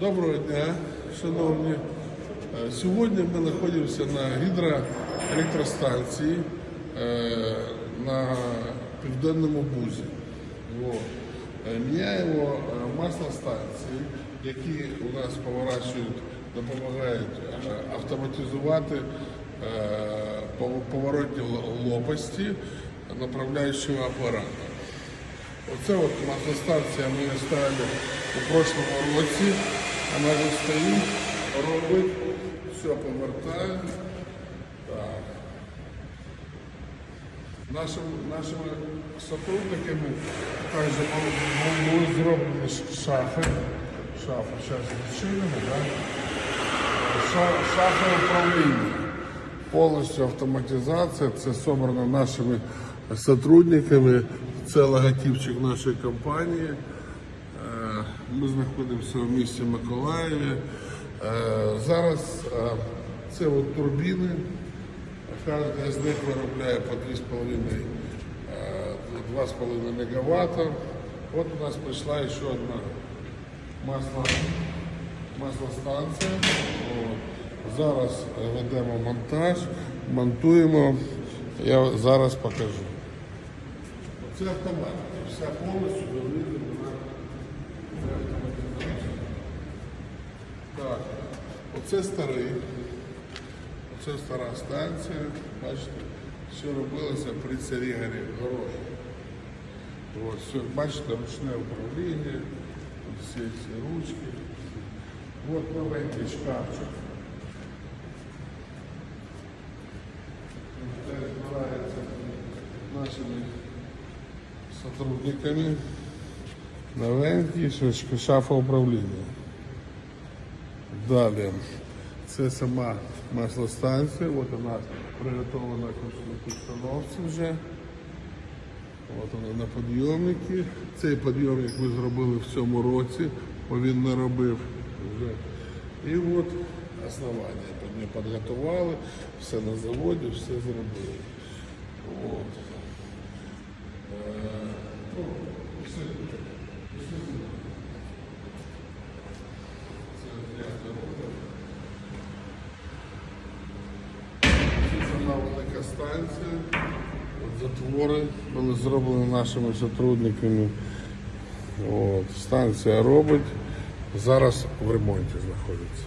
Доброго дня, шановні. Е, Сьогодні ми знаходимося на гідроелектростанції е, на Південному Бузі. Е, Міняємо маслостанції, які у нас поворачують, допомагають автоматизувати поворотні лопасті направляючого апарату. Оце от маслостанція ми ставили у прошлому році. Вона вже стоїть, робить, все повертає. Так. Нашим, нашими сотрудниками також бу- були зроблені шафи. Шафи, зараз відчинимо, так? Шафи управління. Повністю автоматизація. Це зібрано нашими сотрудниками. Це логотипчик нашої компанії. Е, Ми знаходимося в місті Миколаєві. Е, Зараз е, це от турбіни. Кожен з них виробляє по 2,5 е, 2,5 МВт. От у нас прийшла ще одна масло, маслостанція. Зараз е, ведемо монтаж, монтуємо. Я зараз покажу. Це автомат. Вся повністю виведена на автоматизацію. Так, оце старий. Оце стара станція. Бачите, все робилося при царі Гарі- Горогі. Ось, бачите, ручне управління, всі ці ручки. От новенький шкафчик. Це збирається нашими сотрудниками. Новенький шафа управління. Далі. Це сама маслостанція. От вона приготовлена к установці вже. От вона на підйомники. Цей підйомник ми зробили в цьому році, бо він не робив вже. І от основання ми підготували, все на заводі, все зробили. От. Е, ну, все тут. Все тут. Це як це робить. Це одна велика станція. Затвори були зроблені нашими сотрудниками. От, станція робить. Зараз в ремонті знаходиться.